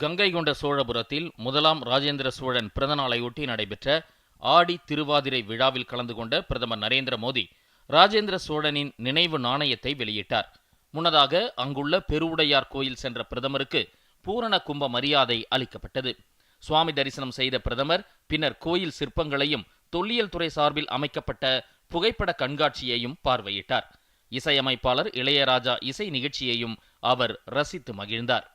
கங்கை கொண்ட சோழபுரத்தில் முதலாம் ராஜேந்திர சோழன் பிறந்தநாளையொட்டி நடைபெற்ற ஆடி திருவாதிரை விழாவில் கலந்து கொண்ட பிரதமர் நரேந்திர மோடி ராஜேந்திர சோழனின் நினைவு நாணயத்தை வெளியிட்டார். முன்னதாக அங்குள்ள பெருவுடையார் கோயில் சென்ற பிரதமருக்கு பூரண கும்ப மரியாதை அளிக்கப்பட்டது. சுவாமி தரிசனம் செய்த பிரதமர் பின்னர் கோயில் சிற்பங்களையும் தொல்லியல் துறை சார்பில் அமைக்கப்பட்ட புகைப்பட கண்காட்சியையும் பார்வையிட்டார். இசையமைப்பாளர் இளையராஜா இசை நிகழ்ச்சியையும் அவர் ரசித்து மகிழ்ந்தார்.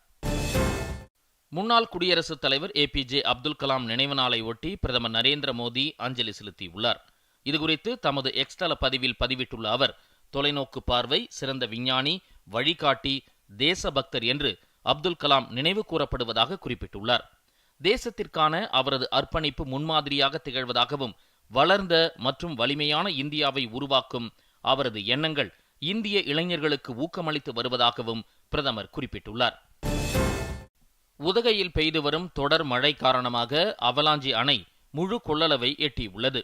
முன்னாள் குடியரசுத் தலைவர் ஏபிஜே அப்துல் கலாம் நினைவு நாளை ஒட்டி பிரதமர் நரேந்திர மோடி அஞ்சலி செலுத்தியுள்ளார். இதுகுறித்து தமது எக்ஸ்தல பதிவில் பதிவிட்டுள்ள அவர் தொலைநோக்கு பார்வை சிறந்த விஞ்ஞானி வழிகாட்டி தேசபக்தர் என்று அப்துல் கலாம் நினைவு கூறப்படுவதாக குறிப்பிட்டுள்ளார். தேசத்திற்கான அவரது அர்ப்பணிப்பு முன்மாதிரியாக திகழ்வதாகவும் வளர்ந்த மற்றும் வலிமையான இந்தியாவை உருவாக்கும் அவரது எண்ணங்கள் இந்திய இளைஞர்களுக்கு ஊக்கமளித்து வருவதாகவும் பிரதமர் குறிப்பிட்டுள்ளார். உதகையில் பெய்து வரும் தொடர் மழை காரணமாக அவலாஞ்சி அணை முழு கொள்ளளவை எட்டியுள்ளது.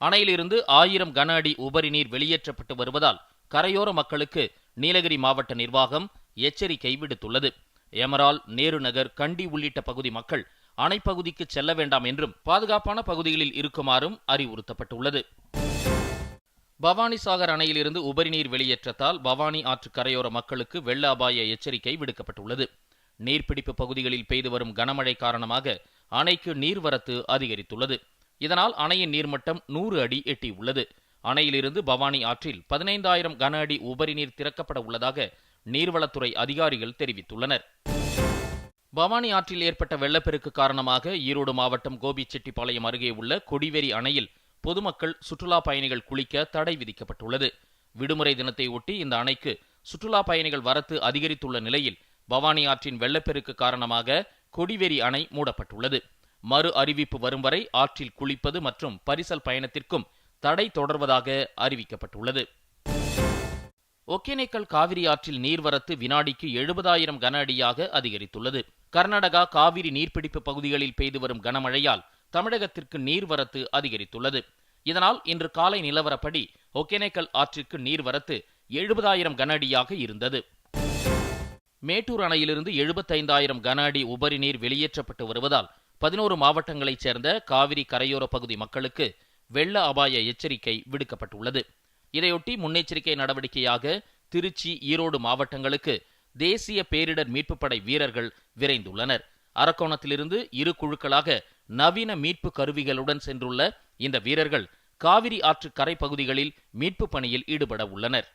அணையிலிருந்து ஆயிரம் கன அடி உபரி நீர் வெளியேற்றப்பட்டு வருவதால் கரையோர மக்களுக்கு நீலகிரி மாவட்ட நிர்வாகம் எச்சரிக்கை விடுத்துள்ளது. எமரால் நேரு நகர் கண்டி உள்ளிட்ட பகுதி மக்கள் அணைப்பகுதிக்கு செல்ல வேண்டாம் என்றும் பாதுகாப்பான பகுதிகளில் இருக்குமாறும் அறிவுறுத்தப்பட்டுள்ளது. பவானிசாகர் அணையிலிருந்து உபரிநீர் வெளியேற்றத்தால் பவானி ஆற்று கரையோர மக்களுக்கு வெள்ள அபாய எச்சரிக்கை விடுக்கப்பட்டுள்ளது. நீர்பிடிப்பு பகுதிகளில் பெய்து வரும் கனமழை காரணமாக அணைக்கு நீர்வரத்து அதிகரித்துள்ளது. இதனால் அணையின் நீர்மட்டம் நூறு அடி எட்டியுள்ளது. அணையிலிருந்து பவானி ஆற்றில் பதினைந்தாயிரம் கன அடி உபரி நீர் திறக்கப்பட உள்ளதாக நீர்வளத்துறை அதிகாரிகள் தெரிவித்துள்ளனர். பவானி ஆற்றில் ஏற்பட்ட வெள்ளப்பெருக்கு காரணமாக ஈரோடு மாவட்டம் கோபிச்செட்டிப்பாளையம் அருகே உள்ள கொடிவேரி அணையில் பொதுமக்கள் சுற்றுலா பயணிகள் குளிக்க தடை விதிக்கப்பட்டுள்ளது. விடுமுறை தினத்தை ஒட்டி இந்த அணைக்கு சுற்றுலா பயணிகள் வரத்து அதிகரித்துள்ள நிலையில் பவானி ஆற்றின் வெள்ளப்பெருக்கு காரணமாக கொடிவேரி அணை மூடப்பட்டுள்ளது. மறு அறிவிப்பு வரும் வரை ஆற்றில் குளிப்பது மற்றும் பரிசல் பயணத்திற்கும் தடை தொடர்வதாக அறிவிக்கப்பட்டுள்ளது. ஒகேனக்கல் காவிரி ஆற்றில் நீர்வரத்து வினாடிக்கு எழுபதாயிரம் கன அடியாக அதிகரித்துள்ளது. கர்நாடகா காவிரி நீர்பிடிப்பு பகுதிகளில் பெய்து வரும் கனமழையால் தமிழகத்திற்கு நீர்வரத்து அதிகரித்துள்ளது. இதனால் இன்று காலை நிலவரப்படி ஒகேனக்கல் ஆற்றிற்கு நீர்வரத்து எழுபதாயிரம் கன அடியாக இருந்தது. மேட்டூர் அணையிலிருந்து எழுபத்தைந்தாயிரம் கன அடி உபரி நீர் வெளியேற்றப்பட்டு வருவதால் பதினோரு மாவட்டங்களைச் சேர்ந்த காவிரி கரையோர பகுதி மக்களுக்கு வெள்ள அபாய எச்சரிக்கை விடுக்கப்பட்டுள்ளது. இதையொட்டி முன்னெச்சரிக்கை நடவடிக்கையாக திருச்சி ஈரோடு மாவட்டங்களுக்கு தேசிய பேரிடர் மீட்புப் படை வீரர்கள் விரைந்துள்ளனர். அரக்கோணத்திலிருந்து இரு குழுக்களாக நவீன மீட்பு கருவிகளுடன் சென்றுள்ள இந்த வீரர்கள் காவிரி ஆற்று கரை பகுதிகளில் மீட்பு பணியில் ஈடுபட உள்ளனர்.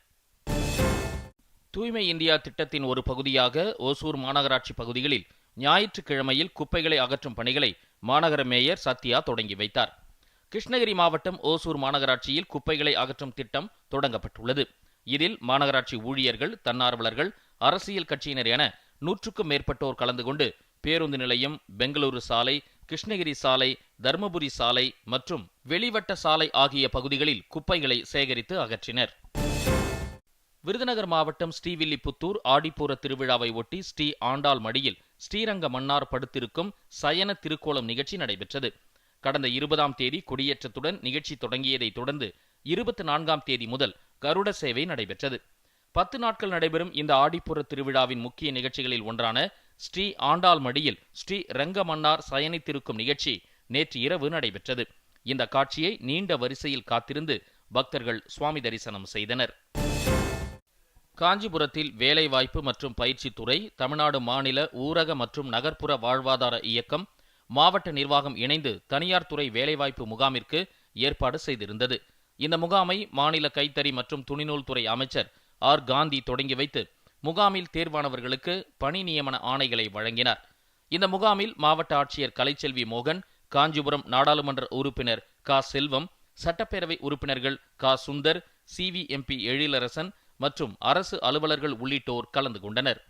தூய்மை இந்தியா திட்டத்தின் ஒரு பகுதியாக ஓசூர் மாநகராட்சி பகுதிகளில் ஞாயிற்றுக்கிழமையில் குப்பைகளை அகற்றும் பணிகளை மாநகர மேயர் சத்யா தொடங்கி வைத்தார். கிருஷ்ணகிரி மாவட்டம் ஓசூர் மாநகராட்சியில் குப்பைகளை அகற்றும் திட்டம் தொடங்கப்பட்டுள்ளது. இதில் மாநகராட்சி ஊழியர்கள் தன்னார்வலர்கள் அரசியல் கட்சியினர் என நூற்றுக்கும் மேற்பட்டோர் கலந்து கொண்டு பேருந்து நிலையம் பெங்களூரு சாலை கிருஷ்ணகிரி சாலை தருமபுரி சாலை மற்றும் வெளிவட்ட சாலை ஆகிய பகுதிகளில் குப்பைகளை சேகரித்து அகற்றினர். விருதுநகர் மாவட்டம் ஸ்ரீவில்லிபுத்தூர் ஆடிப்பூர திருவிழாவை ஒட்டி ஸ்ரீ ஆண்டாள் மடியில் ஸ்ரீரங்க மன்னார் படுத்திருக்கும் சயன திருக்கோலம் நிகழ்ச்சி நடைபெற்றது. கடந்த இருபதாம் தேதி கொடியேற்றத்துடன் நிகழ்ச்சி தொடங்கியதைத் தொடர்ந்து இருபத்தி நான்காம் தேதி முதல் கருட சேவை நடைபெற்றது. பத்து நாட்கள் நடைபெறும் இந்த ஆடிப்புற திருவிழாவின் முக்கிய நிகழ்ச்சிகளில் ஒன்றான ஸ்ரீ ஆண்டாள் மடியில் ஸ்ரீ ரங்கமன்னார் சயனித்திருக்கும் நிகழ்ச்சி நேற்று இரவு நடைபெற்றது. இந்த காட்சியை நீண்ட வரிசையில் காத்திருந்து பக்தர்கள் சுவாமி தரிசனம் செய்தனர். காஞ்சிபுரத்தில் வேலைவாய்ப்பு மற்றும் பயிற்சித்துறை தமிழ்நாடு மாநில ஊரக மற்றும் நகர்ப்புற வாழ்வாதார இயக்கம் மாவட்ட நிர்வாகம் இணைந்து தனியார் துறை வேலைவாய்ப்பு முகாமிற்கு ஏற்பாடு செய்திருந்தது. இந்த முகாமை மாநில கைத்தறி மற்றும் துணிநூல் துறை அமைச்சர் ஆர். காந்தி தொடங்கி வைத்து முகாமில் தேர்வானவர்களுக்கு பணி நியமன ஆணைகளை வழங்கினார். இந்த முகாமில் மாவட்ட ஆட்சியர் கலைச்செல்வி மோகன் காஞ்சிபுரம் நாடாளுமன்ற உறுப்பினர் க. செல்வம் சட்டப்பேரவை உறுப்பினர்கள் க. சுந்தர் சி. எம்பி எழிலரசன் மற்றும் அரசு அலுவலர்கள் உள்ளிட்டோர் கலந்து கொண்டனர்.